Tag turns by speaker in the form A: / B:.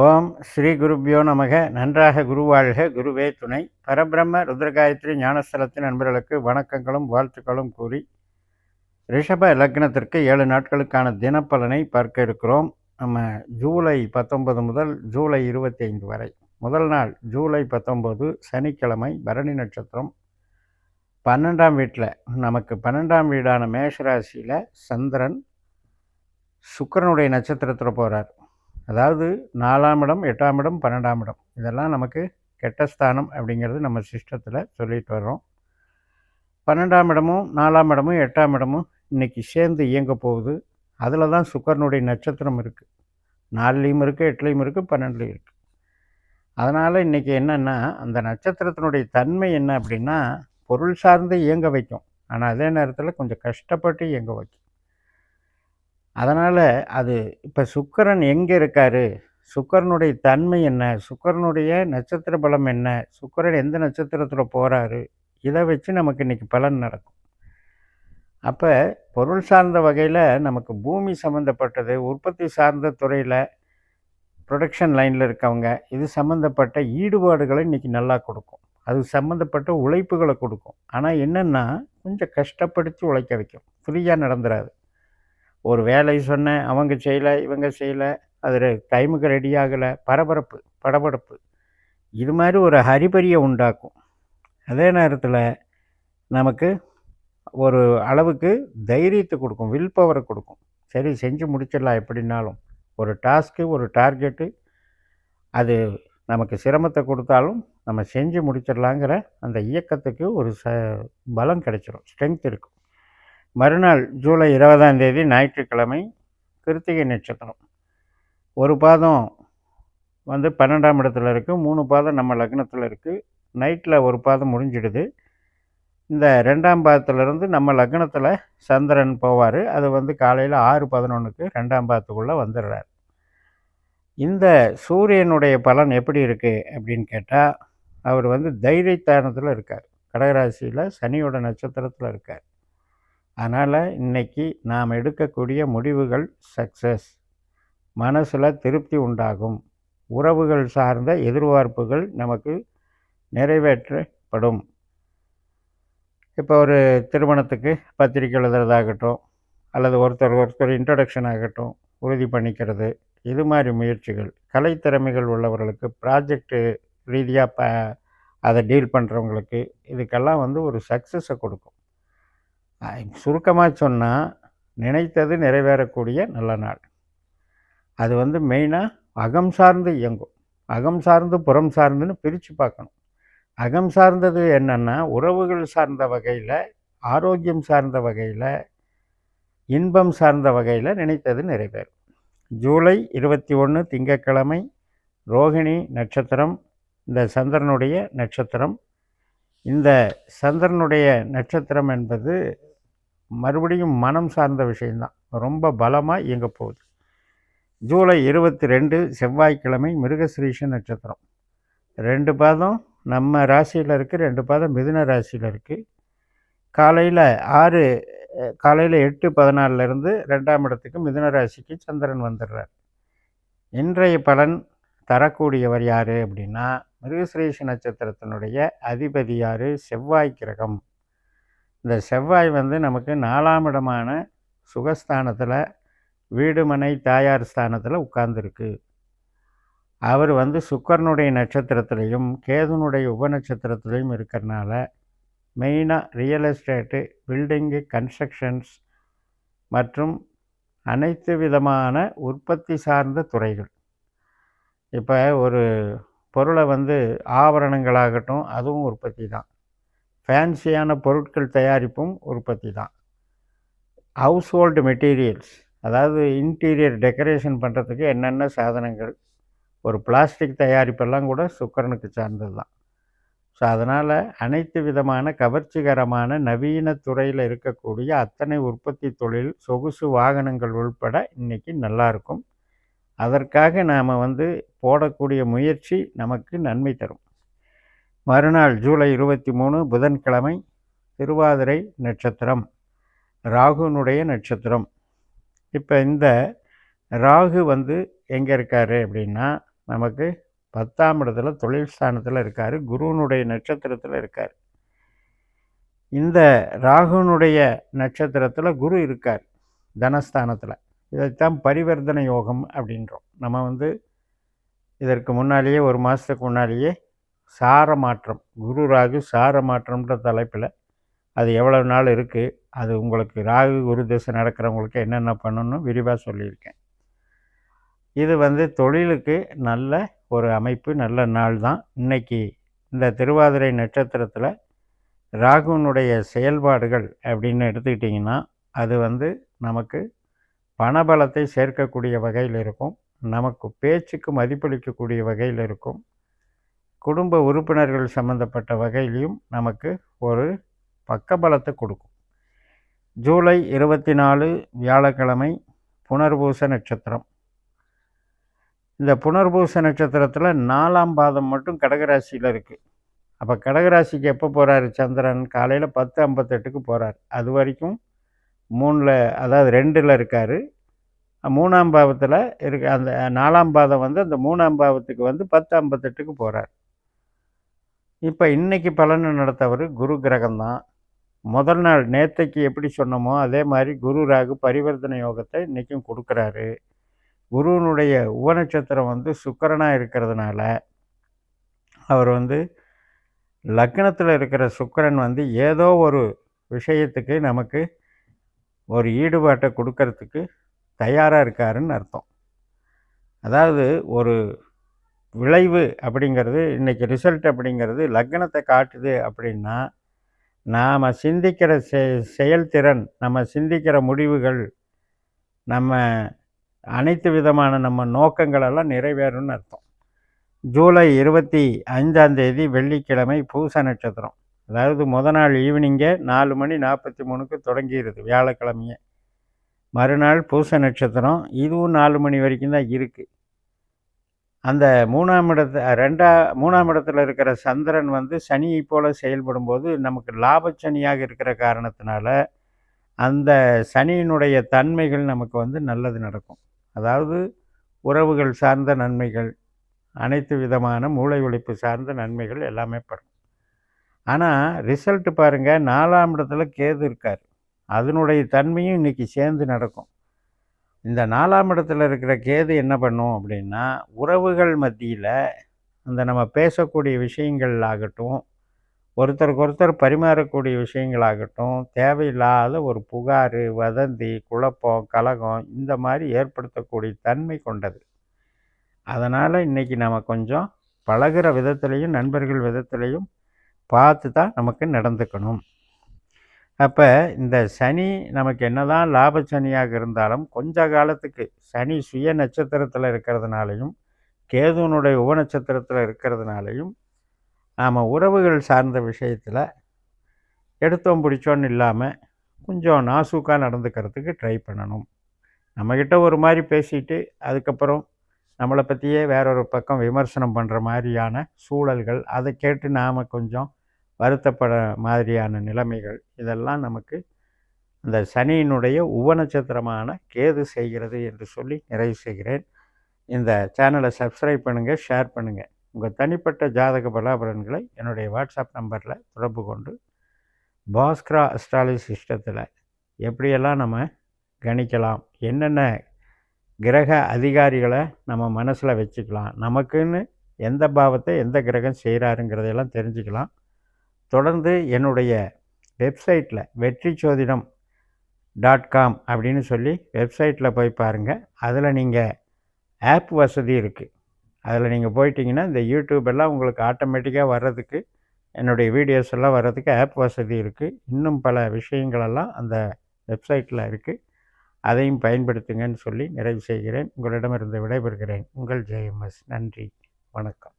A: ஓம் ஸ்ரீ குருப்பியோ நமக. நன்றாக குருவாழ்க குருவே துணை. பரபிரம்ம ருத்ரகாயத்ரி ஞானஸ்தலத்தின் நண்பர்களுக்கு வணக்கங்களும் வாழ்த்துக்களும் கூறி ரிஷப லக்னத்திற்கு ஏழு நாட்களுக்கான தினப்பலனை பார்க்க இருக்கிறோம். நம்ம ஜூலை பத்தொன்பது முதல் ஜூலை இருபத்தி ஐந்து வரை. முதல் நாள் ஜூலை பத்தொம்போது சனிக்கிழமை பரணி நட்சத்திரம். பன்னெண்டாம் வீட்டில் நமக்கு பன்னெண்டாம் வீடான மேஷராசியில் சந்திரன் சுக்கரனுடைய நட்சத்திரத்தில் போகிறார் அதாவது நாலாம் இடம் எட்டாம் இடம் பன்னெண்டாம் இடம். இதெல்லாம் நமக்கு கெட்ட ஸ்தானம் அப்படிங்கிறது நம்ம சிஸ்டத்தில் சொல்லிட்டு வர்றோம். பன்னெண்டாம் இடமும் நாலாம் இடமும் எட்டாம் இடமும் இன்றைக்கி சேர்ந்து இயங்க போகுது. அதில் தான் சுக்கரனுடைய நட்சத்திரம் இருக்குது நாலுலேயும் இருக்குது எட்டுலேயும் இருக்குது பன்னெண்டுலேயும் இருக்குது அதனால் இன்றைக்கி என்னென்னா அந்த நட்சத்திரத்தினுடைய தன்மை என்ன அப்படின்னா பொருள் சார்ந்து இயங்க வைக்கும். ஆனால் அதே நேரத்தில் கொஞ்சம் கஷ்டப்பட்டு இயங்க வைக்கும். அதனால் அது இப்போ சுக்கரன் எங்கே இருக்கார்? சுக்கரனுடைய தன்மை என்ன? சுக்கரனுடைய நட்சத்திர பலம் என்ன? சுக்கரன் எந்த நட்சத்திரத்தில் போகிறாரு இதை வச்சு நமக்கு இன்றைக்கி பலன் நடக்கும். அப்போ பொருள் சார்ந்த வகையில் நமக்கு பூமி சம்மந்தப்பட்டது உற்பத்தி சார்ந்த துறையில் ப்ரொடக்ஷன் லைனில் இருக்கவங்க இது சம்மந்தப்பட்ட ஈடுபாடுகளை இன்றைக்கி நல்லா கொடுக்கும். அது சம்மந்தப்பட்ட உழைப்புகளை கொடுக்கும். ஆனால் என்னென்னா கொஞ்சம் கஷ்டப்படுத்தி உழைக்க வைக்கும். ஃப்ரீயாக நடந்துடாது ஒரு வேலை சொன்னேன் அவங்க செய்யலை இவங்க செய்யலை அது டைமுக்கு ரெடி ஆகலை பரபரப்பு படபடப்பு. இது மாதிரி ஒரு ஹரிபரியை உண்டாக்கும். அதே நேரத்தில் நமக்கு ஒரு அளவுக்கு தைரியத்தை கொடுக்கும் வில் பவரை கொடுக்கும். சரி செஞ்சு முடிச்சிடலாம் எப்படின்னாலும். ஒரு டாஸ்க்கு ஒரு டார்கெட்டு அது நமக்கு சிரமத்தை கொடுத்தாலும் நம்ம செஞ்சு முடிச்சிடலாங்கிற அந்த இயக்கத்துக்கு ஒரு ச பலம் கிடைச்சிரும் ஸ்ட்ரென்த் இருக்கும். மறுநாள் ஜூலை இருபதாம் தேதி ஞாயிற்றுக்கிழமை கிருத்திகை நட்சத்திரம். ஒரு பாதம் வந்து பன்னெண்டாம் இடத்துல இருக்குது மூணு பாதம் நம்ம லக்னத்தில் இருக்குது நைட்டில் ஒரு பாதம் முடிஞ்சிடுது. இந்த ரெண்டாம் பாதத்துலேருந்து நம்ம லக்னத்தில் சந்திரன் போவார். அது வந்து காலையில் ஆறு பதினொன்றுக்கு ரெண்டாம் பாதத்துக்குள்ளே வந்துடுறார். இந்த சூரியனுடைய பலன் எப்படி இருக்குது அப்படின்னு கேட்டால் அவர் வந்து தைரியத்தானத்தில் இருக்கார். கடகராசியில் சனியோட நட்சத்திரத்தில் இருக்கார். அதனால் இன்றைக்கி நாம் எடுக்கக்கூடிய முடிவுகள் சக்ஸஸ் மனசில் திருப்தி உண்டாகும். உறவுகள் சார்ந்த எதிர்பார்ப்புகள் நமக்கு நிறைவேற்றப்படும். இப்போ ஒரு திருமணத்துக்கு பத்திரிக்கை எழுதுறதாகட்டும் அல்லது ஒருத்தர் ஒருத்தர் இன்ட்ரடக்ஷன் ஆகட்டும் உறுதி பண்ணிக்கிறது இது மாதிரி முயற்சிகள். கலைத்திறமைகள் உள்ளவர்களுக்கு ப்ராஜெக்டு ரீதியாக ப அதை டீல் பண்ணுறவங்களுக்கு இதுக்கெல்லாம் வந்து ஒரு சக்ஸஸை கொடுக்கும். சுருக்கமாக சொன்னால் நினைத்தது நிறைவேறக்கூடிய நல்ல நாள். அது வந்து மெயினாக அகம் சார்ந்து இயங்கும். அகம் சார்ந்து புறம் சார்ந்துன்னு பிரித்து பார்க்கணும். அகம் சார்ந்தது என்னென்னா உறவுகள் சார்ந்த வகையில் ஆரோக்கியம் சார்ந்த வகையில் இன்பம் சார்ந்த வகையில் நினைத்தது நிறைவேறும். ஜூலை இருபத்தி ஒன்று திங்கக்கிழமை ரோகிணி நட்சத்திரம் இந்த சந்திரனுடைய நட்சத்திரம். இந்த சந்திரனுடைய நட்சத்திரம் என்பது மறுபடியும் மனம் சார்ந்த விஷயந்தான் ரொம்ப பலமாக இயங்க போகுது. ஜூலை இருபத்தி ரெண்டு செவ்வாய்க்கிழமை மிருகஸ்ரீஷ நட்சத்திரம். ரெண்டு பாதம் நம்ம ராசியில் இருக்குது ரெண்டு பாதம் மிதுன ராசியில் இருக்குது காலையில் ஆறு காலையில் எட்டு பதினாலிருந்து ரெண்டாம் இடத்துக்கு மிதுன ராசிக்கு சந்திரன் வந்துடுறார். இன்றைய பலன் தரக்கூடியவர் யார் அப்படின்னா மிருகஸ்ரீஷ நட்சத்திரத்தினுடைய அதிபதி யார்? செவ்வாய் கிரகம். இந்த செவ்வாய் வந்து நமக்கு நாலாம் இடமான சுகஸ்தானத்தில் வீடு மனை தாயார் ஸ்தானத்தில் உட்கார்ந்துருக்கு. அவர் வந்து சுக்கரனுடைய நட்சத்திரத்துலேயும் கேதுனுடைய உபநட்சத்திரத்துலேயும் இருக்கிறனால மெயினாக ரியல் எஸ்டேட்டு பில்டிங்கு கன்ஸ்ட்ரக்ஷன்ஸ் மற்றும் அனைத்து விதமான உற்பத்தி சார்ந்த துறைகள். இப்போ ஒரு பொருளை வந்து ஆபரணங்களாகட்டும் அதுவும் உற்பத்தி தான் ஃபேன்சியான பொருட்கள் தயாரிப்பும் உற்பத்தி தான். ஹவுஸ் ஹோல்டு மெட்டீரியல்ஸ் அதாவது இன்டீரியர் டெக்கரேஷன் பண்ணுறதுக்கு என்னென்ன சாதனங்கள் ஒரு பிளாஸ்டிக் தயாரிப்பெல்லாம் கூட சுக்கரனுக்கு சார்ந்தது தான். ஸோ அதனால் அனைத்து விதமான கவர்ச்சிகரமான நவீன துறையில் இருக்கக்கூடிய அத்தனை உற்பத்தி தொழில் சொகுசு வாகனங்கள் உள்பட இன்றைக்கி நல்லாயிருக்கும். அதற்காக நாம் வந்து போடக்கூடிய முயற்சி நமக்கு நன்மை தரும். மறுநாள் ஜூலை இருபத்தி மூணு புதன்கிழமை திருவாதிரை நட்சத்திரம் ராகுனுடைய நட்சத்திரம். இப்போ இந்த ராகு வந்து எங்கே இருக்கார் அப்படின்னா நமக்கு பத்தாம் இடத்துல தொழில் ஸ்தானத்தில் இருக்கார் குருவனுடைய நட்சத்திரத்தில் இருக்கார். இந்த ராகுனுடைய நட்சத்திரத்தில் குரு இருக்கார் தனஸ்தானத்தில். இதைத்தான் பரிவர்த்தனை யோகம் அப்படின்றோம். நம்ம வந்து இதற்கு முன்னாலேயே ஒரு மாதத்துக்கு முன்னாலேயே சார மாற்றம் குரு ராகு சாரமாற்றம்ன்ற தலைப்பில் அது எவ்வளோ நாள் இருக்குது அது உங்களுக்கு ராகு குரு திசை நடக்கிறவங்களுக்கு என்னென்ன பண்ணணும் விரிவாக சொல்லியிருக்கேன். இது வந்து தொழிலுக்கு நல்ல ஒரு அமைப்பு நல்ல நாள் தான். இன்றைக்கி இந்த திருவாதிரை நட்சத்திரத்தில் ராகுனுடைய செயல்பாடுகள் அப்படின்னு எடுத்துக்கிட்டிங்கன்னா அது வந்து நமக்கு பணபலத்தை சேர்க்கக்கூடிய வகையில் இருக்கும் நமக்கு பேச்சுக்கு மதிப்பளிக்கக்கூடிய வகையில் இருக்கும் குடும்ப உறுப்பினர்கள் சம்மந்தப்பட்ட வகையிலையும் நமக்கு ஒரு பக்கபலத்தை கொடுக்கும். ஜூலை இருபத்தி நாலு வியாழக்கிழமை புனர்பூச நட்சத்திரம். இந்த புனர்பூச நட்சத்திரத்தில் நாலாம் பாதம் மட்டும் கடகராசியில் இருக்குது அப்போ கடகராசிக்கு எப்போ போகிறாரு சந்திரன்? காலையில் பத்து ஐம்பத்தெட்டுக்கு போகிறார் அது வரைக்கும் மூணில் அதாவது ரெண்டில் இருக்கார். மூணாம் பாவத்தில் இருக்க அந்த நாலாம் பாதம் வந்து அந்த மூணாம் பாவத்துக்கு வந்து பத்து ஐம்பத்தெட்டுக்கு போகிறார் இப்போ இன்றைக்கி பலனை நடத்தவர் குரு கிரகம்தான். முதல் நாள் நேற்றைக்கு எப்படி சொன்னோமோ அதே மாதிரி குரு ராகு பரிவர்த்தனை யோகத்தை இன்றைக்கும் கொடுக்குறாரு. குருவனுடைய உபநட்சத்திரம் வந்து சுக்கரனாக இருக்கிறதுனால அவர் வந்து லக்னத்தில் இருக்கிற சுக்கரன் வந்து ஏதோ ஒரு விஷயத்துக்கு நமக்கு ஒரு ஈடுபாட்டை கொடுக்கறதுக்கு தயாராக இருக்காருன்னு அர்த்தம். அதாவது ஒரு விளைவு அப்படிங்கிறது இன்றைக்கி ரிசல்ட் அப்படிங்கிறது லக்னத்தை காட்டுது அப்படின்னா நாம் சிந்திக்கிற செ செயல்திறன் நம்ம சிந்திக்கிற முடிவுகள் நம்ம அனைத்து விதமான நம்ம நோக்கங்களெல்லாம் நிறைவேறும்னு அர்த்தம். ஜூலை இருபத்தி அஞ்சாந்தேதி வெள்ளிக்கிழமை பூச நட்சத்திரம். அதாவது முத நாள் ஈவினிங்கே நாலு மணி நாற்பத்தி மூணுக்கு தொடங்கிடுது வியாழக்கிழமையே. மறுநாள் பூச நட்சத்திரம் இதுவும் நாலு மணி வரைக்கும் தான் இருக்குது அந்த மூணாம் இடத்து ரெண்டா மூணாம் இடத்துல இருக்கிற சந்திரன் வந்து சனியை போல் செயல்படும் போது நமக்கு லாபச்சனியாக இருக்கிற காரணத்தினால அந்த சனியினுடைய தன்மைகள் நமக்கு வந்து நல்லது நடக்கும். அதாவது உறவுகள் சார்ந்த நன்மைகள் அனைத்து விதமான மூளை ஒழிப்பு சார்ந்த நன்மைகள் எல்லாமே படும். ஆனால் ரிசல்ட்டு பாருங்கள் நாலாம் இடத்துல கேது இருக்கார். அதனுடைய தன்மையும் இன்றைக்கி சேர்ந்து நடக்கும். இந்த நாலாம் இடத்துல இருக்கிற கேது என்ன பண்ணும் அப்படின்னா உறவுகள் மத்தியில் அந்த நம்ம பேசக்கூடிய விஷயங்கள் ஆகட்டும் ஒருத்தருக்கு ஒருத்தர் பரிமாறக்கூடிய விஷயங்களாகட்டும் தேவையில்லாத ஒரு புகார் வதந்தி குழப்பம் கலகம் இந்த மாதிரி ஏற்படுத்தக்கூடிய தன்மை கொண்டது. அதனால் இன்றைக்கி நம்ம கொஞ்சம் பழகிற விதத்துலேயும் நண்பர்கள் விதத்துலேயும் பார்த்து தான் நமக்கு நடந்துக்கணும். அப்போ இந்த சனி நமக்கு என்னதான் லாப சனியாக இருந்தாலும் கொஞ்ச காலத்துக்கு சனி சுய நட்சத்திரத்தில் இருக்கிறதுனாலையும் கேதுவனுடைய உப நட்சத்திரத்தில் இருக்கிறதுனாலையும் நாம் உறவுகள் சார்ந்த விஷயத்தில் எடுத்தோம் பிடிச்சோன்னு இல்லாமல் கொஞ்சம் நாசூக்காக நடந்துக்கிறதுக்கு ட்ரை பண்ணணும். நம்மக்கிட்ட ஒரு மாதிரி பேசிட்டு அதுக்கப்புறம் நம்மளை பற்றியே வேறொரு பக்கம் விமர்சனம் பண்ணுற மாதிரியான சூழல்கள் அதை கேட்டு நாம் கொஞ்சம் வருத்தப்பட மாதிரியான நிலைமைகள் இதெல்லாம் நமக்கு இந்த சனியினுடைய உபநட்சத்திரமான கேது செய்கிறது என்று சொல்லி நிறைவு செய்கிறேன். இந்த சேனலை சப்ஸ்கிரைப் பண்ணுங்கள் ஷேர் பண்ணுங்கள் உங்கள் தனிப்பட்ட ஜாதக பலாபலன்களை என்னுடைய வாட்ஸ்அப் நம்பரில் தொடர்பு கொண்டு பாஸ்கரா அஸ்ட்ராலஜி சிஸ்டத்தில் எப்படியெல்லாம் நம்ம கணிக்கலாம் என்னென்ன கிரக அதிகாரிகளை நம்ம மனசில் வச்சுக்கலாம் நமக்குன்னு எந்த பாவத்தை எந்த கிரகம் செய்கிறாருங்கிறதையெல்லாம் தெரிஞ்சுக்கலாம். தொடர்ந்து என்னுடைய வெப்சைட்டில் வெற்றி சோதிடம் டாட் காம் அப்படின்னு சொல்லி வெப்சைட்டில் போய் பாருங்கள் அதில் நீங்கள் ஆப் வசதி இருக்குது அதில் நீங்கள் போயிட்டீங்கன்னா இந்த யூடியூப் எல்லாம் உங்களுக்கு ஆட்டோமேட்டிக்காக வர்றதுக்கு என்னுடைய வீடியோஸ் எல்லாம் வர்றதுக்கு ஆப் வசதி இருக்குது இன்னும் பல விஷயங்களெல்லாம் அந்த வெப்சைட்டில் இருக்குது அதையும் பயன்படுத்துங்கன்னு சொல்லி நிறைவு செய்கிறேன். உங்களிடமிருந்து விடைபெறுகிறேன். உங்கள் ஜெயமஸ் நன்றி. வணக்கம்.